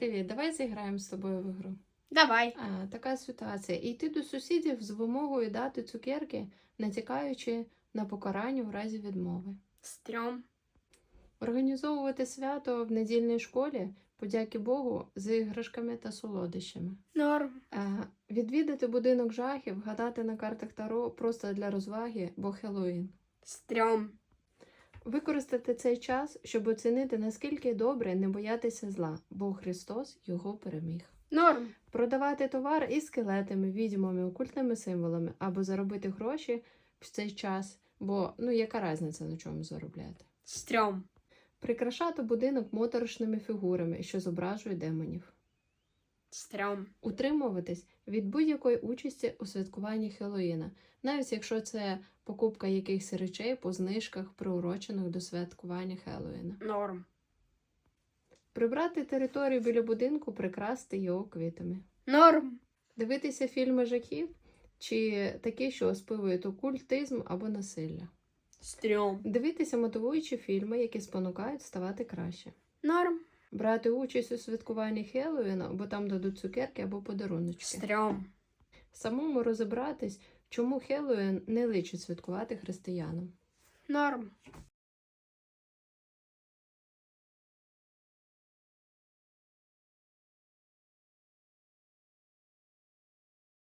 Привіт, давай зіграємо з тобою в ігру. Давай. А, така ситуація. Йти до сусідів з вимогою дати цукерки, натякаючи на покарання у разі відмови. Стрьом. Організовувати свято в недільній школі, подяки Богу, з іграшками та солодощами. Норм. А, відвідати будинок жахів, гадати на картах Таро просто для розваги, бо Хеллоуін. Стрьом. Використати цей час, щоб оцінити, наскільки добре не боятися зла, бо Христос його переміг. Норм. Продавати товар із скелетами, відьмами, окультними символами або заробити гроші в цей час, бо ну яка різниця на чому заробляти. Стрьом. Прикрашати будинок моторошними фігурами, що зображують демонів. Стрьом. Утримуватись від будь-якої участі у святкуванні Хеллоїна, навіть якщо це покупка якихось речей по знижках, приурочених до святкування Хеллоїна. Норм. Прибрати територію біля будинку, прикрасти його квітами. Норм. Дивитися фільми жахів чи такі, що оспивають окультизм або насилля. Стрьом. Дивитися мотивуючі фільми, які спонукають ставати краще. Норм. Брати участь у святкуванні Хеллоуіна, бо там дадуть цукерки або подаруночки. Стрьом. Самому розібратись, чому Хеллоуін не личить святкувати християнам. Норм.